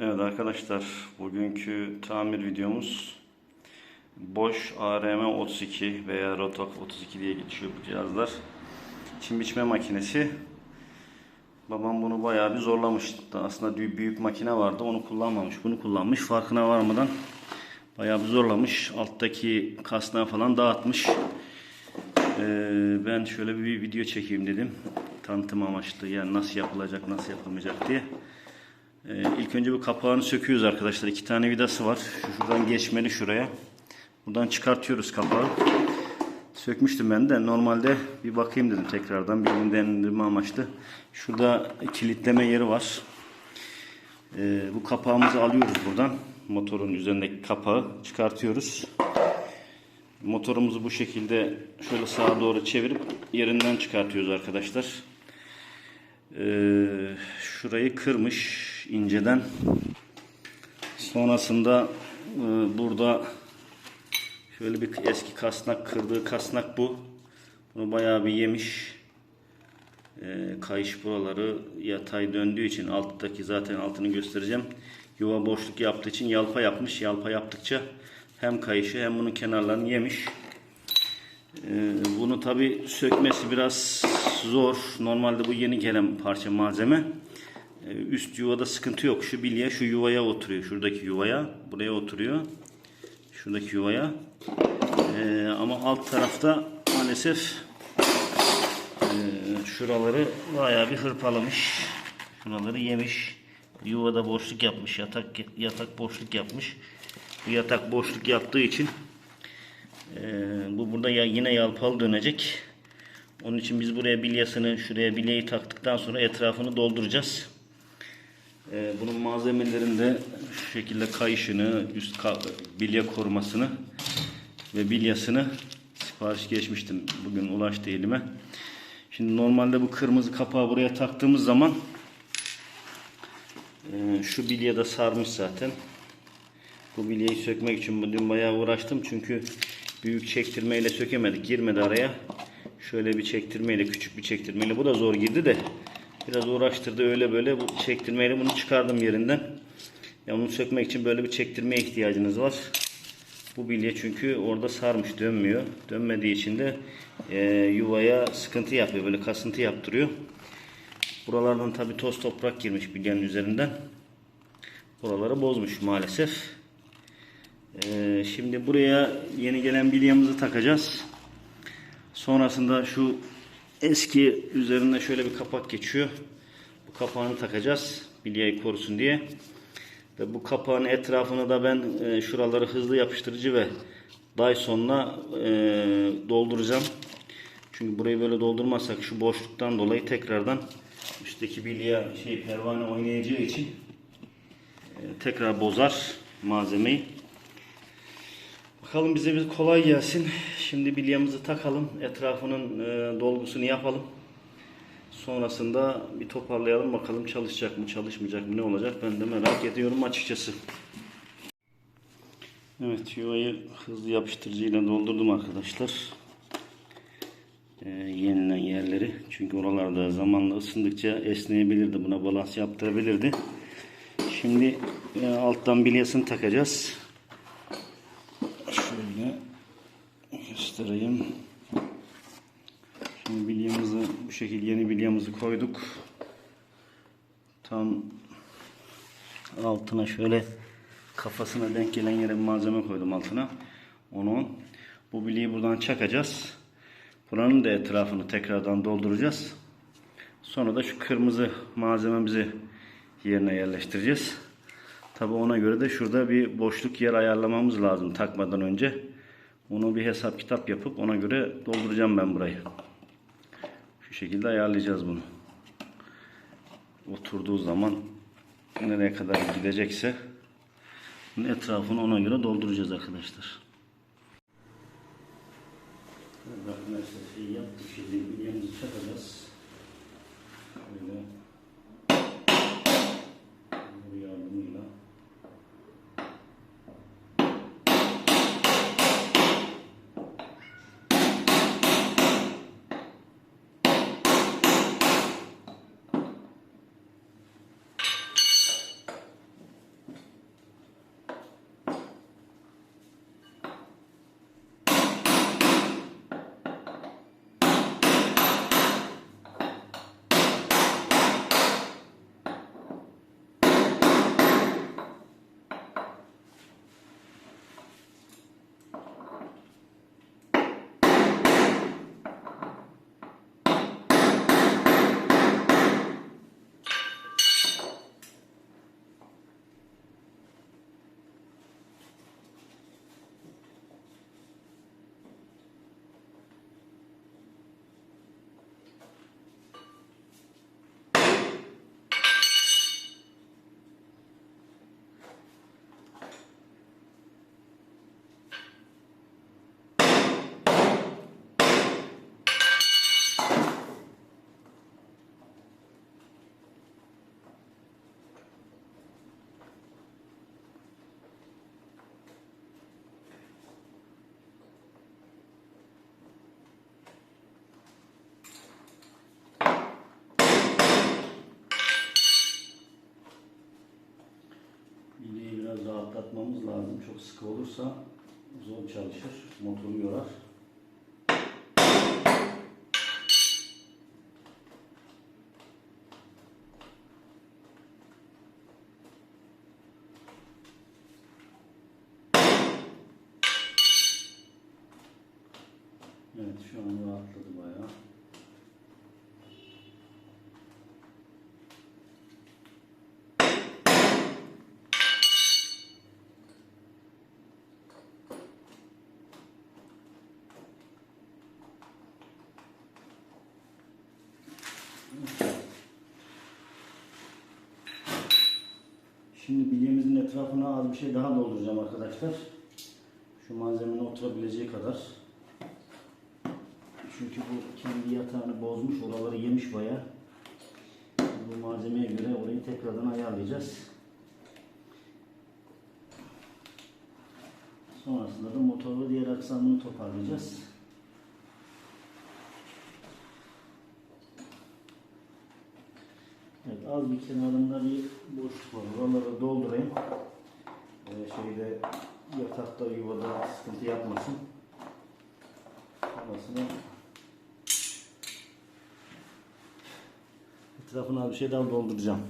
Evet arkadaşlar bugünkü tamir videomuz Bosch ARM 32 veya Rotok 32 diye geçiyor bu cihazlar. Çim biçme makinesi. Babam bunu bayağı bir zorlamıştı. Aslında büyük makine vardı onu kullanmamış. Bunu kullanmış farkına varmadan bayağı bir zorlamış. Alttaki kasnağı falan dağıtmış. Ee, ben şöyle bir video çekeyim dedim. Tanıtım amaçlı yani nasıl yapılacak nasıl yapılmayacak diye. Ee, ilk önce bu kapağını söküyoruz arkadaşlar. İki tane vidası var. Şu şuradan geçmeli şuraya. Buradan çıkartıyoruz kapağı. Sökmüştüm ben de. Normalde bir bakayım dedim tekrardan. Bir dinlendirme amaçlı. Şurada kilitleme yeri var. Ee, bu kapağımızı alıyoruz buradan. Motorun üzerindeki kapağı çıkartıyoruz. Motorumuzu bu şekilde şöyle sağa doğru çevirip yerinden çıkartıyoruz arkadaşlar. Ee, şurayı kırmış inceden. Sonrasında e, burada şöyle bir eski kasnak kırdığı kasnak bu. Bunu bayağı bir yemiş. Ee, kayış buraları yatay döndüğü için alttaki zaten altını göstereceğim. Yuva boşluk yaptığı için yalpa yapmış. Yalpa yaptıkça hem kayışı hem bunun kenarlarını yemiş. Ee, bunu tabi sökmesi biraz zor. Normalde bu yeni gelen parça malzeme. Ee, üst yuvada sıkıntı yok. Şu bilye şu yuvaya oturuyor. Şuradaki yuvaya. Buraya oturuyor. Şuradaki yuvaya. Ee, ama alt tarafta maalesef e, şuraları bayağı bir hırpalamış. Şuraları yemiş. Yuvada boşluk yapmış. Yatak yatak boşluk yapmış. Bu yatak boşluk yaptığı için ee, bu burada ya yine yalpalı dönecek. Onun için biz buraya bilyasını, şuraya bilyeyi taktıktan sonra etrafını dolduracağız. Ee, bunun malzemelerinde şu şekilde kayışını, üst ka bilye korumasını ve bilyasını sipariş geçmiştim. Bugün ulaştı elime. Şimdi normalde bu kırmızı kapağı buraya taktığımız zaman e, şu bilye de sarmış zaten. Bu bilyeyi sökmek için bugün bayağı uğraştım çünkü büyük çektirmeyle sökemedik. Girmedi araya. Şöyle bir çektirmeyle, küçük bir çektirmeyle. Bu da zor girdi de. Biraz uğraştırdı öyle böyle. Bu çektirmeyle bunu çıkardım yerinden. Ya bunu sökmek için böyle bir çektirmeye ihtiyacınız var. Bu bilye çünkü orada sarmış dönmüyor. Dönmediği için de e, yuvaya sıkıntı yapıyor. Böyle kasıntı yaptırıyor. Buralardan tabi toz toprak girmiş bilyenin üzerinden. Buraları bozmuş maalesef. Ee, şimdi buraya yeni gelen bilyamızı takacağız. Sonrasında şu eski üzerinde şöyle bir kapak geçiyor. Bu kapağını takacağız. Bilyeyi korusun diye. Ve bu kapağın etrafını da ben e, şuraları hızlı yapıştırıcı ve Dyson'la e, dolduracağım. Çünkü burayı böyle doldurmazsak şu boşluktan dolayı tekrardan üstteki bilye şey pervane oynayacağı için e, tekrar bozar malzemeyi. Bakalım bize bir kolay gelsin. Şimdi bilyamızı takalım. Etrafının e, dolgusunu yapalım. Sonrasında bir toparlayalım bakalım çalışacak mı çalışmayacak mı ne olacak ben de merak ediyorum açıkçası. Evet yuvayı hızlı yapıştırıcıyla doldurdum arkadaşlar. E, yenilen yerleri. Çünkü oralarda zamanla ısındıkça esneyebilirdi. Buna balans yaptırabilirdi. Şimdi e, alttan bilyasını takacağız. Şöyle göstereyim. Şimdi bilyamızı bu şekilde yeni bilyamızı koyduk. Tam altına şöyle kafasına denk gelen yere malzeme koydum altına. Onu bu bilyeyi buradan çakacağız. Buranın da etrafını tekrardan dolduracağız. Sonra da şu kırmızı malzememizi yerine yerleştireceğiz. Tabi ona göre de şurada bir boşluk yer ayarlamamız lazım takmadan önce. Onu bir hesap kitap yapıp ona göre dolduracağım ben burayı. Şu şekilde ayarlayacağız bunu. Oturduğu zaman nereye kadar gidecekse bunun etrafını ona göre dolduracağız arkadaşlar. Arkadaşlar şey yaptık şimdi bilyamızı çakacağız. Şöyle bu yardımıyla Bileği biraz rahatlatmamız lazım. Çok sıkı olursa zor çalışır. Motoru yorar. Evet şu an rahatladı bayağı. Şimdi bilyemizin etrafına az bir şey daha dolduracağım arkadaşlar. Şu malzemenin oturabileceği kadar. Çünkü bu kendi yatağını bozmuş, oraları yemiş baya. Bu malzemeye göre orayı tekrardan ayarlayacağız. Sonrasında da motor ve diğer aksamını toparlayacağız. Evet, az bir kenarında bir boşluk var. Oraları doldurayım. Ee, şeyde yatakta yuvada sıkıntı yapmasın. Sonrasında etrafına bir şey daha dolduracağım.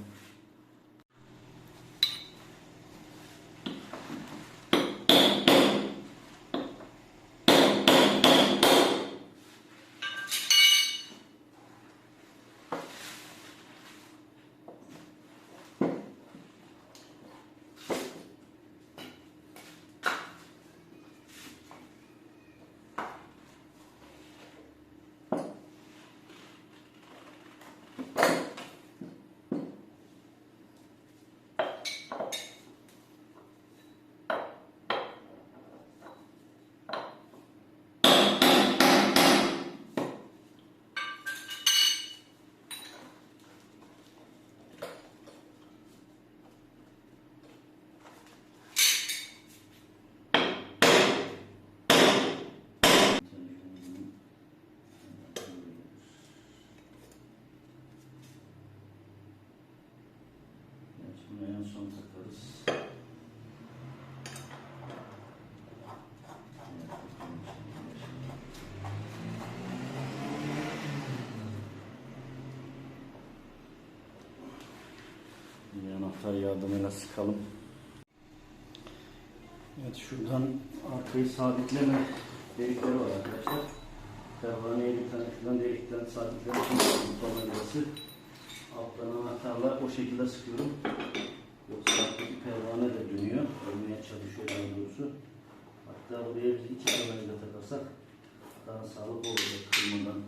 Evet, Son takarız. Bir anahtar yardımıyla sıkalım. Evet şuradan arkayı sabitleme delikleri var arkadaşlar. Pervaneye bir tane şuradan delikten sabitleme tornavidası. Alttan anahtarla o şekilde sıkıyorum. Yoksa alttaki pervane de dönüyor. Ölmeye çalışıyor daha doğrusu. Hatta buraya bir iki tornavida takarsak daha sağlıklı olacak kırmadan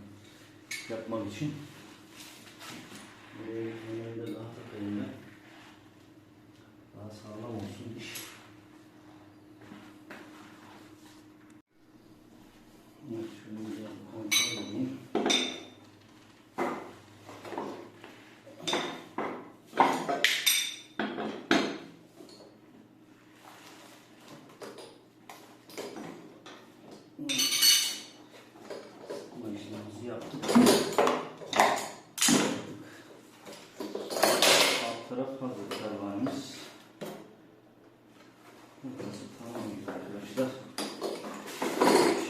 yapmak için. Buraya bir tornavida daha takayım ben. Daha sağlam olsun iş. Evet, şunu bir kontrol edeyim. Bu işlemimizi yaptık. Alt taraf hazır pervanemiz. Burası tamam gibi arkadaşlar.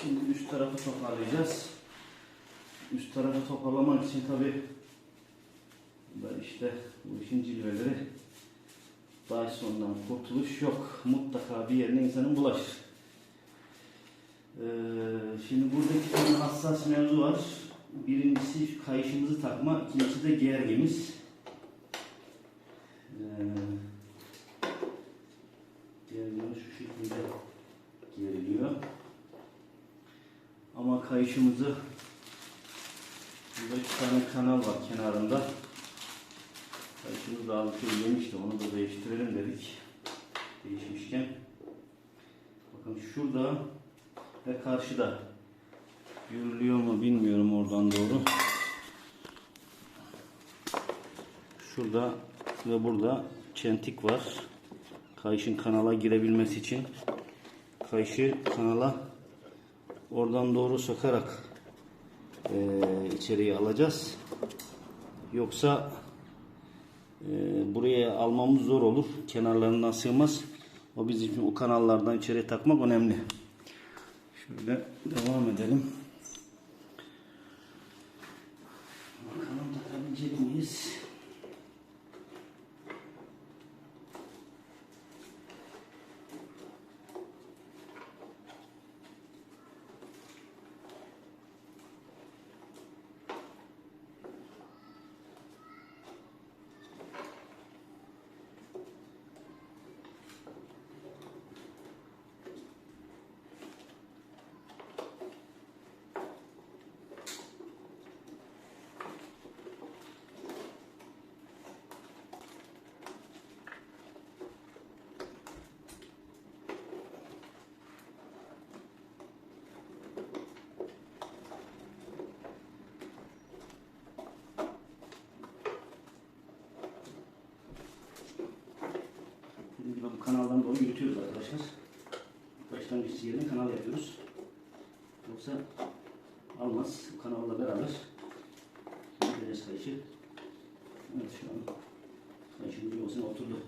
Şimdi üst tarafı toparlayacağız. Üst tarafı toparlamak için tabi da işte bu işin cilveleri Dyson'dan kurtuluş yok. Mutlaka bir yerine insanın bulaşır. Ee, şimdi burada iki tane hassas mevzu var. Birincisi kayışımızı takma, ikincisi de gergimiz. Ee, gergimiz şu şekilde geriliyor. Ama kayışımızı burada iki tane kanal var kenarında. Kayışımız daha bir şey yemişti. Onu da değiştirelim dedik. Değişmişken. Bakın şurada ve karşıda. Yürülüyor mu bilmiyorum oradan doğru. Şurada ve burada çentik var. Kayışın kanala girebilmesi için kayışı kanala oradan doğru sokarak eee içeriye alacağız. Yoksa Ee, buraya almamız zor olur. Kenarlarından sığmaz. O bizim için o kanallardan içeri takmak önemli. Şöyle devam edelim. Bakalım takabilecek miyiz? Dediğim gibi bu kanaldan doğru yürütüyoruz arkadaşlar. Başlangıç yerine kanal yapıyoruz. Yoksa almaz. Kanalla beraber gideceğiz kayışı. Evet şu an kayışın bir olsun oturdu.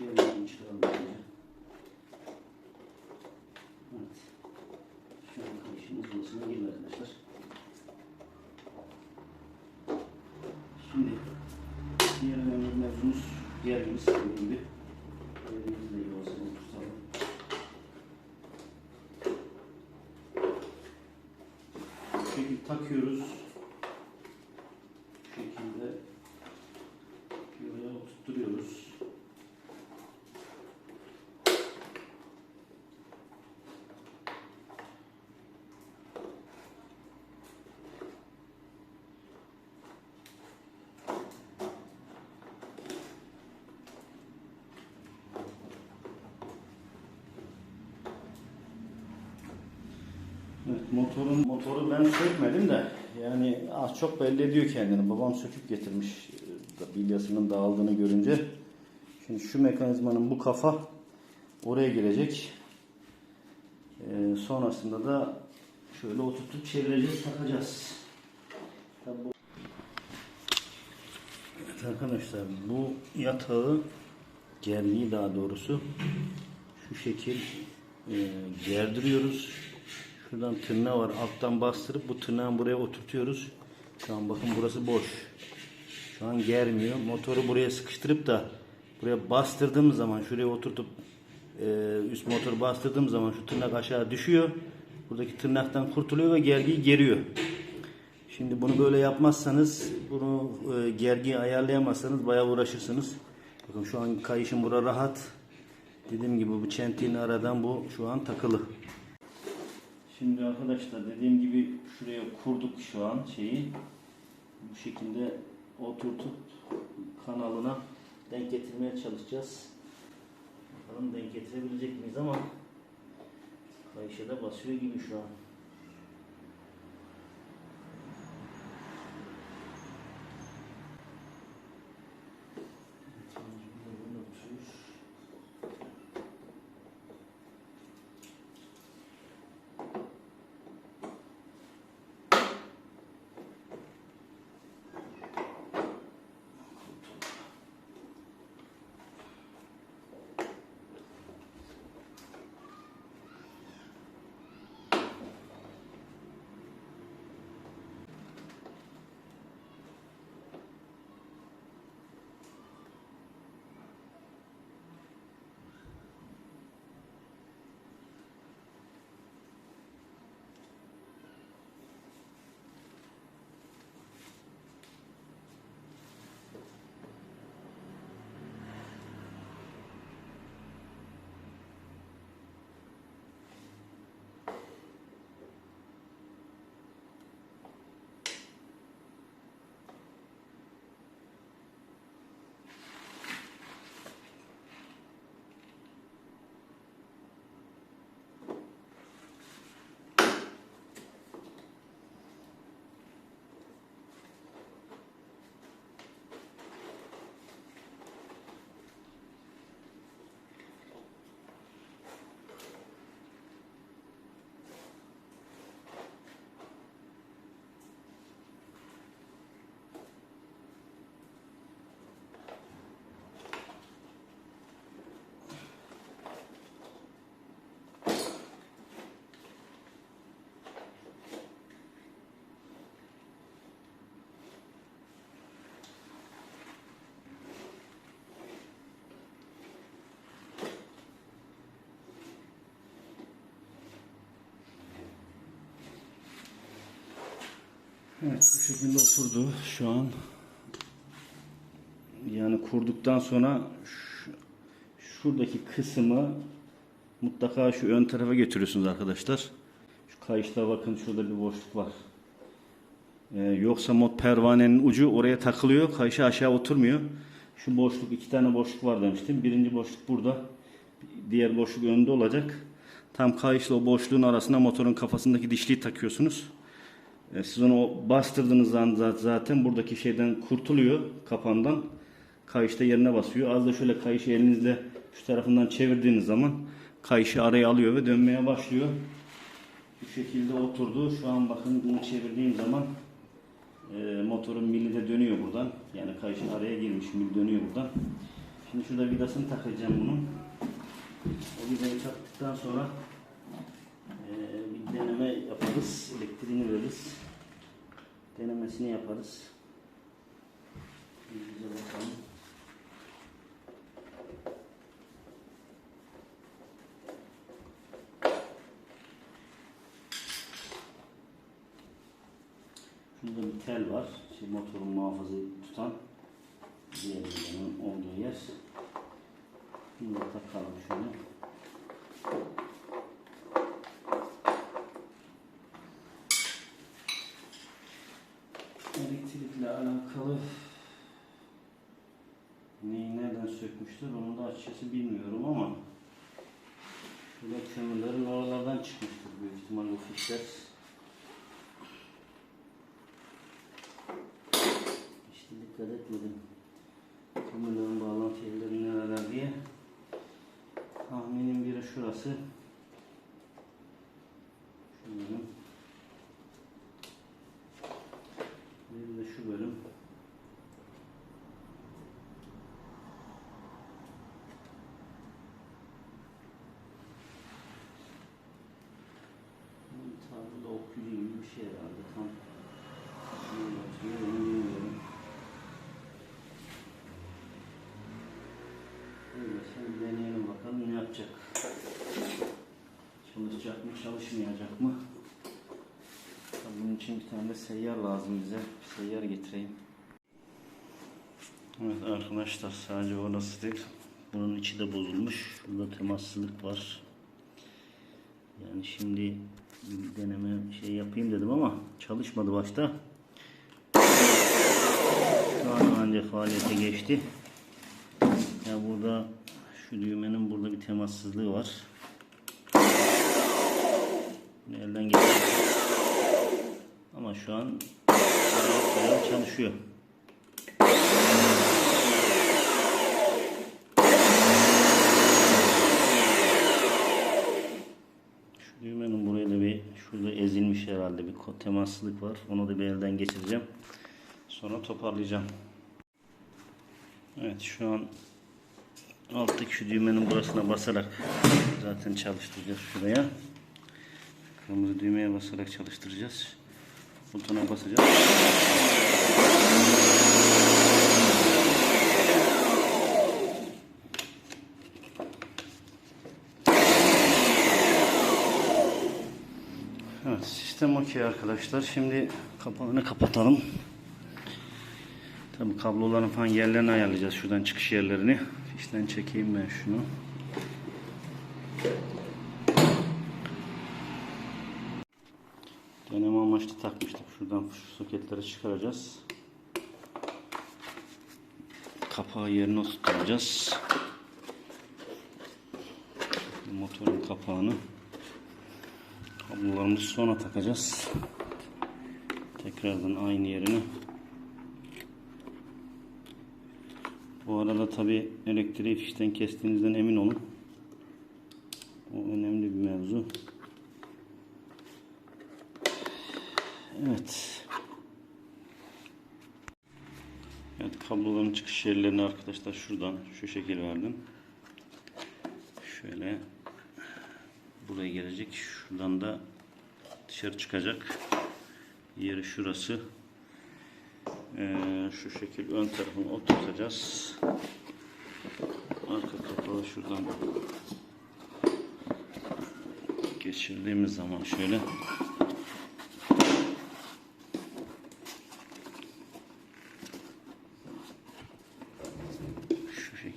Diğerlerini çıkaralım. böylece. Evet. Şu an kayışımız yuvasına girdi arkadaşlar. Şimdi diğer önemli mevzumuz gergimiz dediğim gibi. Gergimizi de yuvasına oturtalım. Bu şekilde takıyoruz. Bu şekilde yuvaya oturtturuyoruz. Evet, motorun motoru ben sökmedim de yani az çok belli ediyor kendini. Babam söküp getirmiş e, bilyasının dağıldığını görünce. Şimdi şu mekanizmanın bu kafa oraya girecek. Ee, sonrasında da şöyle oturtup çevireceğiz, takacağız. Evet arkadaşlar bu yatağı gerliği daha doğrusu şu şekil e, gerdiriyoruz. Şuradan tırnağı var. Alttan bastırıp bu tırnağı buraya oturtuyoruz. Şu an bakın burası boş. Şu an germiyor. Motoru buraya sıkıştırıp da buraya bastırdığım zaman şuraya oturtup e, üst motoru bastırdığım zaman şu tırnak aşağı düşüyor. Buradaki tırnaktan kurtuluyor ve gergiyi geriyor. Şimdi bunu böyle yapmazsanız, bunu e, gergiyi ayarlayamazsanız bayağı uğraşırsınız. Bakın şu an kayışım bura rahat. Dediğim gibi bu çentiğin aradan bu şu an takılı. Şimdi arkadaşlar dediğim gibi şuraya kurduk şu an şeyi. Bu şekilde oturtup kanalına denk getirmeye çalışacağız. Bakalım denk getirebilecek miyiz ama kayışa da basıyor gibi şu an. Evet bu şekilde oturdu şu an. Yani kurduktan sonra şu- şuradaki kısmı mutlaka şu ön tarafa götürüyorsunuz arkadaşlar. Şu kayışta bakın şurada bir boşluk var. Ee, yoksa mod pervanenin ucu oraya takılıyor. Kayışa aşağı oturmuyor. Şu boşluk iki tane boşluk var demiştim. Birinci boşluk burada. Diğer boşluk önde olacak. Tam kayışla o boşluğun arasına motorun kafasındaki dişliği takıyorsunuz. E, Siz onu o bastırdığınız an za- zaten buradaki şeyden kurtuluyor kapandan. Kayışta yerine basıyor. Az da şöyle kayışı elinizle şu tarafından çevirdiğiniz zaman kayışı araya alıyor ve dönmeye başlıyor. Bu şekilde oturdu. Şu an bakın bunu çevirdiğim zaman e, motorun mili de dönüyor buradan. Yani kayışın araya girmiş mil dönüyor buradan. Şimdi şurada vidasını takacağım bunun. O vidayı taktıktan sonra e, deneme yaparız. Elektriğini veririz. Denemesini yaparız. Bize bakalım. Şurada bir tel var. Şey, motorun muhafazı tutan. Diğer olduğu yer. Bunu da takalım şöyle. Alakalı neyi nereden sökmüşler onu da açıkçası bilmiyorum ama şurada kömürlerin oralardan çıkmıştır büyük ihtimal o fişler. İşte dikkat etmedim. Kömürlerin bağlantı yerleri nereler diye. Tahminim biri şurası. Şunların. Bir de şu bölüm. Bunun tarzı da okülü gibi bir şey herhalde. Tam ne anlatıyor onu bilmiyorum. Evet, şimdi deneyelim bakalım ne yapacak. Çalışacak mı, çalışmayacak mı? Bunun için bir tane de seyyar lazım bize. Bir seyyar getireyim. Evet arkadaşlar sadece orası değil. Bunun içi de bozulmuş. Burada temassızlık var. Yani şimdi deneme şey yapayım dedim ama çalışmadı başta. Şu an ancak faaliyete geçti. Ya burada şu düğmenin burada bir temassızlığı var. Bunu elden geçirdim. Ama şu an çalışıyor. Şu düğmenin buraya da bir şurada ezilmiş herhalde bir temassızlık var. Onu da bir elden geçireceğim. Sonra toparlayacağım. Evet şu an alttaki şu düğmenin burasına basarak zaten çalıştıracağız şuraya. Kırmızı düğmeye basarak çalıştıracağız. Butona basacağız. Evet sistem okey arkadaşlar. Şimdi kapağını kapatalım. Tabi kabloların falan yerlerini ayarlayacağız. Şuradan çıkış yerlerini. Fişten çekeyim ben şunu. Deneme amaçlı takmıştık. Şuradan şu soketleri çıkaracağız. Kapağı yerine oturtacağız. Motorun kapağını kablolarımızı sonra takacağız. Tekrardan aynı yerine. Bu arada tabi elektriği fişten kestiğinizden emin olun. O önemli bir mevzu. Evet. Evet kabloların çıkış yerlerini arkadaşlar şuradan şu şekil verdim. Şöyle buraya gelecek. Şuradan da dışarı çıkacak. Yeri şurası. Ee, şu şekil ön tarafını oturtacağız. Arka kapağı şuradan geçirdiğimiz zaman şöyle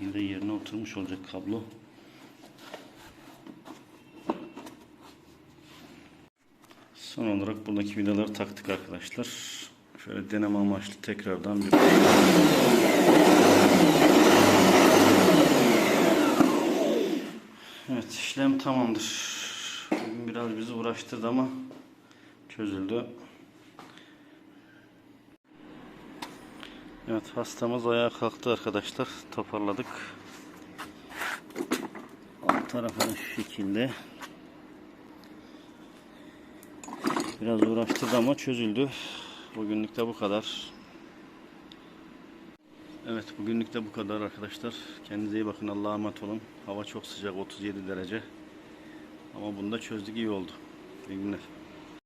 şekilde yerine oturmuş olacak kablo. Son olarak buradaki vidaları taktık arkadaşlar. Şöyle deneme amaçlı tekrardan bir Evet işlem tamamdır. Bugün biraz bizi uğraştırdı ama çözüldü. Evet hastamız ayağa kalktı arkadaşlar. Toparladık. Tarafı şu şekilde. Biraz uğraştırdı ama çözüldü. Bugünlük de bu kadar. Evet bugünlük de bu kadar arkadaşlar. Kendinize iyi bakın. Allah'a emanet olun. Hava çok sıcak 37 derece. Ama bunu da çözdük iyi oldu. İyi günler.